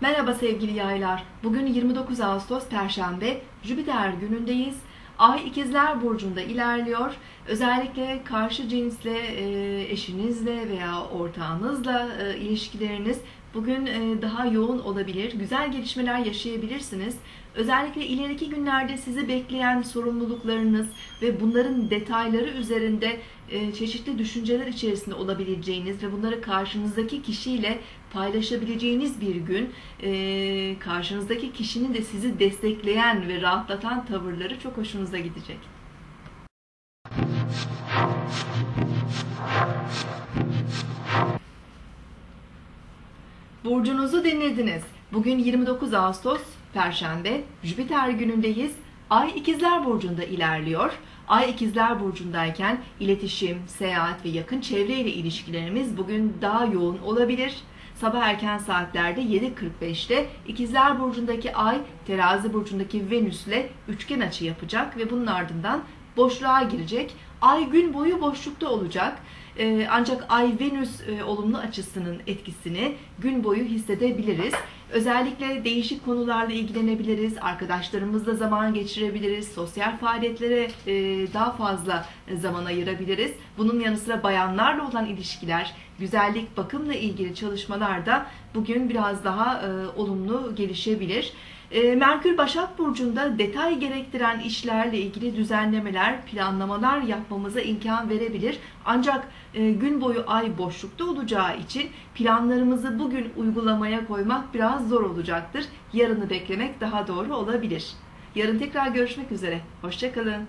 Merhaba sevgili yaylar. Bugün 29 Ağustos Perşembe, Jüpiter günündeyiz. Ay ikizler burcunda ilerliyor. Özellikle karşı cinsle, eşinizle veya ortağınızla ilişkileriniz bugün e, daha yoğun olabilir. Güzel gelişmeler yaşayabilirsiniz. Özellikle ileriki günlerde sizi bekleyen sorumluluklarınız ve bunların detayları üzerinde çeşitli düşünceler içerisinde olabileceğiniz ve bunları karşınızdaki kişiyle paylaşabileceğiniz bir gün. Karşınızdaki kişinin de sizi destekleyen ve rahatlatan tavırları çok hoşunuza gidecek. Burcunuzu dinlediniz. Bugün 29 Ağustos Perşembe, Jüpiter günündeyiz. Ay ikizler burcunda ilerliyor. Ay ikizler burcundayken iletişim, seyahat ve yakın çevre ile ilişkilerimiz bugün daha yoğun olabilir. Sabah erken saatlerde 7.45'te ikizler burcundaki Ay terazi burcundaki Venüs ile üçgen açı yapacak ve bunun ardından boşluğa girecek. Ay gün boyu boşlukta olacak. Ee, ancak Ay-Venüs e, olumlu açısının etkisini gün boyu hissedebiliriz. Özellikle değişik konularla ilgilenebiliriz, arkadaşlarımızla zaman geçirebiliriz, sosyal faaliyetlere e, daha fazla zaman ayırabiliriz. Bunun yanı sıra bayanlarla olan ilişkiler, güzellik, bakımla ilgili çalışmalar da bugün biraz daha e, olumlu gelişebilir. E, Merkür Başak Burcu'nda detay gerektiren işlerle ilgili düzenlemeler, planlamalar yapmamıza imkan verebilir. Ancak e, gün boyu ay boşlukta olacağı için planlarımızı bugün uygulamaya koymak biraz zor olacaktır. Yarını beklemek daha doğru olabilir. Yarın tekrar görüşmek üzere. Hoşçakalın.